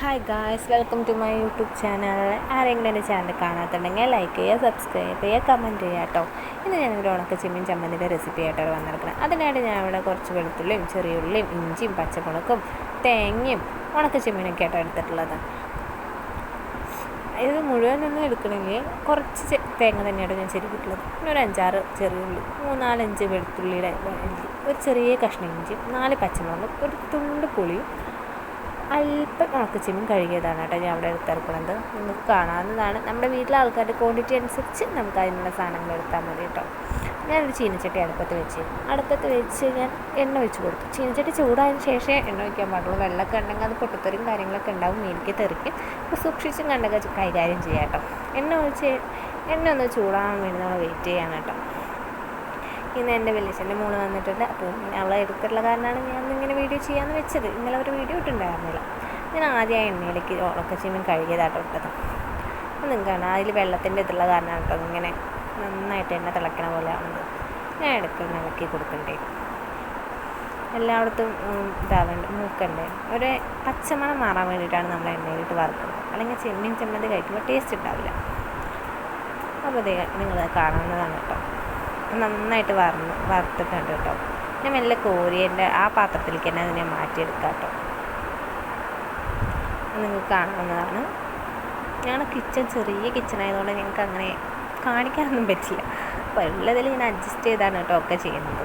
Hi guys welcome to my YouTube channel ആരെങ്കിലും എന്റെ channel കാണാത്തുണ്ടെങ്കിൽ ലൈക്ക് ചെയ്യുക സബ്സ്ക്രൈബ് ചെയ്യുക കമന്റ് ചെയ്യുക കേട്ടോ. ഇന്ന് ഞാനിവിടെ ഉണക്ക ചിമ്മിൻ ചമ്മന്തിന്റെ റെസിപ്പി ആയിട്ടാണ് വന്നിരിക്കുന്നത്. അതിനായിട്ട് ഞാൻ ഇവിടെ കുറച്ച് വെളുത്തുള്ളിയും ചെറിയുള്ളിയും ഇഞ്ചിയും പച്ചമുളകും തേങ്ങയും ഉണക്ക ചിമ്മിനൊക്കെ ആയിട്ടാണ് എടുത്തിട്ടുള്ളത്. ഇത് മുഴുവനൊന്നും എടുക്കണമെങ്കിൽ കുറച്ച് തേങ്ങ തന്നെയാണ് ഞാൻ ചെരുവിട്ടുള്ളത് പിന്നെ ഒരു അഞ്ചാറ് ചെറിയുള്ളി മൂന്നാലഞ്ച് വെളുത്തുള്ളിയുടെ ഒരു ചെറിയ കഷ്ണം ഇഞ്ചി നാല് പച്ചമുളകും ഒരു തുണ്ട് പുളിയും അല്പം ഉണക്കച്ചെമ്മീൻ കഴുകിയതാണ് കേട്ടോ ഞാൻ അവിടെ എടുത്തിറക്കുന്നത്. നിങ്ങൾക്ക് കാണാവുന്നതാണ്. നമ്മുടെ വീട്ടിലെ ആൾക്കാരുടെ ക്വാണ്ടിറ്റി അനുസരിച്ച് നമുക്ക് അതിനുള്ള സാധനങ്ങൾ എടുത്താൽ മതി കേട്ടോ. ഞാനൊരു ചീനച്ചട്ടി അടുപ്പത്ത് വെച്ച് അടുപ്പത്ത് വെച്ച് ഞാൻ എണ്ണ വെച്ച് കൊടുത്തു. ചീനച്ചട്ടി ചൂടായതിന് ശേഷമേ എണ്ണ വയ്ക്കാൻ പാടുള്ളൂ. വെള്ളമൊക്കെ ഉണ്ടെങ്കിൽ അത് പൊട്ടിത്തെറിയും കാര്യങ്ങളൊക്കെ ഉണ്ടാവും മീനിക്ക് തെറിക്കും. അപ്പോൾ സൂക്ഷിച്ചും കണ്ടൊക്കെ കൈകാര്യം ചെയ്യാം കേട്ടോ. എണ്ണ ഒഴിച്ച് എണ്ണ ഒന്ന് ചൂടാകാൻ വേണ്ടി നമ്മൾ വെയിറ്റ് ചെയ്യാൻ കേട്ടോ. ഇന്ന് എന്റെ വലിയച്ഛന്റെ മോൾ വന്നിട്ടുണ്ട്. അപ്പോൾ അവളെ എടുത്തിട്ടുള്ള കാരണമാണ് ഞാൻ ഇങ്ങനെ വീഡിയോ ചെയ്യാമെന്ന് വെച്ചത്. ഇന്നലെ ഒരു വീഡിയോ ഇട്ടുണ്ടായിരുന്നില്ല ഞാൻ ആദ്യം എണ്ണയിലേക്ക് എണ്ണയിലേക്ക് ഉണക്കച്ചീമീൻ കഴുകിയതാട്ടോ ഇട്ടത്. അപ്പോൾ നിങ്ങൾക്ക് കാണാം. അതിൽ വെള്ളത്തിന്റെ ഇതുള്ള കാരണമാണ് കേട്ടോ ഇങ്ങനെ നന്നായിട്ട് എണ്ണ തിളക്കണ പോലെ ഞാൻ ഇടയ്ക്ക് ഇളക്കി കൊടുക്കണ്ടേ? എല്ലായിടത്തും ഇതാവേണ്ട മൂക്കണ്ടേ? ഒരു പച്ചമണം മാറാൻ വേണ്ടിയിട്ടാണ് നമ്മൾ എണ്ണയിലിട്ട് വറുക്കുന്നത്. അല്ലെങ്കിൽ ചെമ്മീൻ ചെമ്മന്തി കഴിക്കുമ്പോൾ ടേസ്റ്റ് ഉണ്ടാവില്ല. അപ്പോൾ നിങ്ങൾ കാണുന്നതാണ് കേട്ടോ. നന്നായിട്ട് വറന്ന് വറുത്തിട്ടുണ്ട് കേട്ടോ. ഞാൻ മെല്ലെ കോരിയന്റെ ആ പാത്രത്തിലേക്ക് തന്നെ അതിനെ മാറ്റിയെടുക്കാം കേട്ടോ. നിങ്ങൾക്ക് കാണാവുന്നതാണ്. ഞങ്ങളുടെ കിച്ചൺ ചെറിയ കിച്ചൺ ആയതുകൊണ്ട് ഞങ്ങൾക്ക് അങ്ങനെ കാണിക്കാനൊന്നും പറ്റില്ല. അപ്പോൾ ഉള്ളതിൽ ഞാൻ അഡ്ജസ്റ്റ് ചെയ്താണ് കേട്ടോ ഒക്കെ ചെയ്യുന്നത്.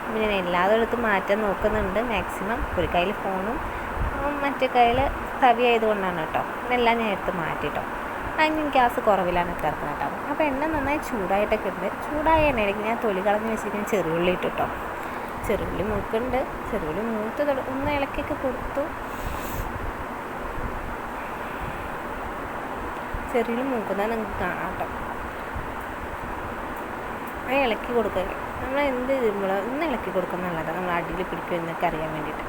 അപ്പം ഞാൻ എല്ലായിടത്തും മാറ്റാൻ നോക്കുന്നുണ്ട്. മാക്സിമം ഒരു കയ്യിൽ ഫോണും മറ്റേ കയ്യിൽ തവി ആയതുകൊണ്ടാണ് കേട്ടോ. എല്ലാം ഞാൻ എടുത്ത് മാറ്റി കേട്ടോ അതിന് ഗ്യാസ് കുറവിലാണ് ഇട്ടിറക്കുന്നത് കേട്ടോ അപ്പോൾ എണ്ണ നന്നായി ചൂടായിട്ടൊക്കെ ഉണ്ട് ചൂടായ എണ്ണയിലേക്ക് ഞാൻ തൊലി കളഞ്ഞ് വെച്ചിട്ട് ചെറുള്ളി ഇട്ടിട്ടോ ചെറുള്ളി മൂക്കുണ്ട്. ചെറുള്ളി മൂത്ത് ഒന്ന് ഇളക്കിയൊക്കെ കൊടുത്തു. ചെറിയുള്ളി മൂക്കുന്ന നിങ്ങൾക്ക് കാണാം കേട്ടോ അത് ഇളക്കി കൊടുക്കുക. നമ്മൾ എന്ത് ചെയ്യുമ്പോൾ ഒന്ന് ഇളക്കി കൊടുക്കുന്ന നല്ലതാണ് നമ്മൾ അടിയിൽ പിടിക്കും എന്നൊക്കെ അറിയാൻ വേണ്ടിയിട്ട്.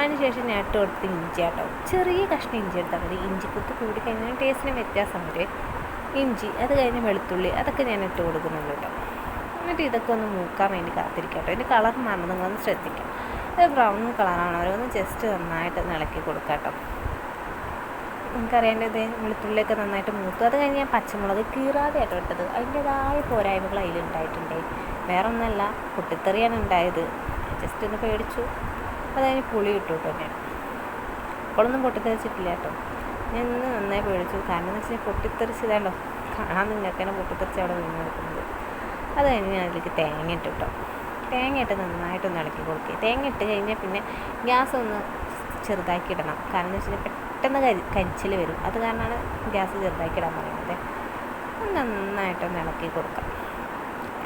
അതിനുശേഷം ഞാൻ ഇട്ട് കൊടുത്ത് ഇഞ്ചി കേട്ടോ ചെറിയ കഷ്ണം ഇഞ്ചി എടുത്താൽ മതി. ഇഞ്ചി കുത്ത് കൂടി കഴിഞ്ഞാൽ ടേസ്റ്റിന് വ്യത്യാസം വരും. ഇഞ്ചി അത് കഴിഞ്ഞ് വെളുത്തുള്ളി അതൊക്കെ ഞാൻ ഇട്ട് കൊടുക്കുന്നുണ്ട് കേട്ടോ. എന്നിട്ട് ഇതൊക്കെ ഒന്ന് മൂക്കാൻ വേണ്ടി കാത്തിരിക്കാം കേട്ടോ. കളർ മാറുമ്പോൾ നിങ്ങളൊന്ന് ശ്രദ്ധിക്കാം. ഇത് ബ്രൗൺ കളറാണ്. ഓരോന്ന് ജസ്റ്റ് നന്നായിട്ട് ഇളക്കി കൊടുക്കാം കേട്ടോ. നമുക്കറിയേണ്ടത് വെളുത്തുള്ളിയൊക്കെ നന്നായിട്ട് മൂത്തു. അത് കഴിഞ്ഞ് ഞാൻ പച്ചമുളക് കീറാതെ ആയിട്ട് ഇട്ടത്. അതിന്റെതായ പോരായ്മകൾ അതിലുണ്ടായിട്ടുണ്ടായി വേറെ ഒന്നല്ല പൊട്ടിത്തെറിയാണ് ഉണ്ടായത്. ജസ്റ്റ് ഒന്ന് പേടിച്ചു. അത് കഴിഞ്ഞ് പുളി ഇട്ടു കേട്ടോ ഞാൻ. അപ്പോഴൊന്നും പൊട്ടിത്തെറിച്ചിട്ടില്ല കേട്ടോ. ഞാൻ ഇന്ന് നന്നായി പേടിച്ചു. കാരണം എന്ന് വെച്ചാൽ പൊട്ടിത്തെറിച്ചതാണ്ടോ കാണാൻ നിങ്ങൾക്കാണ് പൊട്ടിത്തെറിച്ച് അവിടെ നിന്ന് നിൽക്കുന്നത് അത് കഴിഞ്ഞ് ഞാൻ അതിലേക്ക് തേങ്ങ ഇട്ടു കേട്ടോ. തേങ്ങ ഇട്ട് നന്നായിട്ടൊന്ന് ഇളക്കി കൊടുക്കുക തേങ്ങ ഇട്ട് കഴിഞ്ഞാൽ പിന്നെ ഗ്യാസ് ഒന്ന് ചെറുതാക്കി ഇടണം. കാരണം എന്ന് വെച്ചാൽ പെട്ടെന്ന് കരി കരിച്ചിൽ വരും. അത് കാരണമാണ് ഗ്യാസ് ചെറുതാക്കി ഇടാൻ പറയുന്നത്. നന്നായിട്ടൊന്ന് ഇളക്കി കൊടുക്കാം.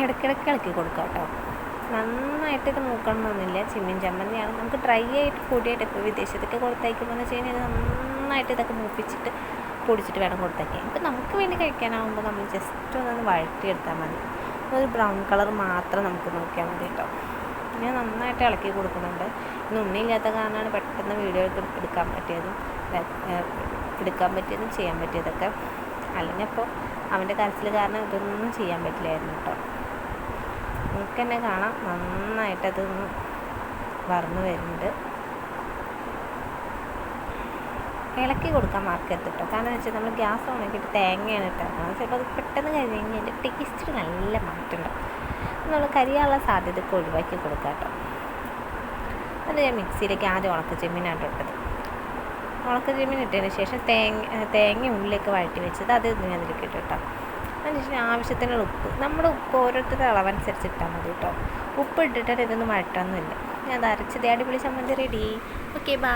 ഇടയ്ക്കിടയ്ക്ക് ഇളക്കി കൊടുക്കാം കേട്ടോ. നന്നായിട്ട് ഇത് മൂക്കണമെന്നൊന്നുമില്ല ചിമ്മിൻ ചമ്മന്തിയാണ്. നമുക്ക് ഡ്രൈ ആയിട്ട് പൊടിയായിട്ട് ഇപ്പോൾ വിദേശത്തൊക്കെ കൊടുത്തയക്കുമ്പോൾ എന്ന് വെച്ച് നന്നായിട്ട് ഇതൊക്കെ മൂപ്പിച്ചിട്ട് പൊടിച്ചിട്ട് വേണം കൊടുത്തയക്കാൻ. ഇപ്പം നമുക്ക് വേണ്ടി കഴിക്കാനാവുമ്പോൾ നമ്മൾ ജസ്റ്റ് ഒന്ന് വഴറ്റിയെടുത്താൽ മതി. ഒരു ബ്രൗൺ കളർ മാത്രം നമുക്ക് നോക്കിയാൽ മതി കേട്ടോ ഞാൻ നന്നായിട്ട് ഇളക്കി കൊടുക്കുന്നുണ്ട്. ഇന്ന് ഉണ്ണിയില്ലാത്ത കാരണമാണ് പെട്ടെന്ന് വീഡിയോ എടുക്കാൻ പറ്റിയതും എടുക്കാൻ പറ്റിയതും ചെയ്യാൻ പറ്റിയതൊക്കെ. അല്ലെങ്കിൽ അപ്പോൾ അവന്റെ കരച്ചിൽ കാരണം ഇതൊന്നും ചെയ്യാൻ പറ്റില്ലായിരുന്നു കേട്ടോ നിങ്ങൾക്ക് തന്നെ കാണാം നന്നായിട്ടതൊന്ന് വറന്ന് വരുന്നുണ്ട്. ഇളക്കി കൊടുക്കാൻ മാർക്കരുത് കേട്ടോ കാരണം വെച്ചാൽ നമ്മൾ ഗ്യാസ് ഓണാക്കിയിട്ട് തേങ്ങയാണ് ഇട്ടിറക്കുന്നത് ചിലപ്പോൾ അത് പെട്ടെന്ന് കഴിഞ്ഞ് കഴിഞ്ഞാൽ അതിന്റെ നല്ല മാറ്റമുണ്ടാവും നമ്മൾ കരിയാനുള്ള സാധ്യതയൊക്കെ ഒഴിവാക്കി കൊടുക്കാം കേട്ടോ അത് ഞാൻ മിക്സിയിലേക്ക് ആദ്യം ഉണക്ക ചെമ്മീനാണ് ഇട്ടത്. ഉണക്ക ചെമ്മീൻ ഇട്ടതിന് ശേഷം തേങ്ങ തേങ്ങ ഉള്ളിലേക്ക് വഴറ്റി വെച്ചത് അത് ഇതിന് അതിലേക്ക് ഇട്ടു കേട്ടോ അതിനുശേഷം ആവശ്യത്തിനുള്ള ഉപ്പ്. നമ്മൾ ഉപ്പ് ഓരോരുത്തരുടെ അളവനുസരിച്ച് ഇട്ടാൽ മതി കേട്ടോ. ഉപ്പ് ഇട്ടിട്ട് ഇതൊന്നും വഴറ്റൊന്നുമില്ല ഞാൻ അത് അരച്ചത് അടിപൊളി ചമ്മന്തി റെഡി ഓക്കെ ബാ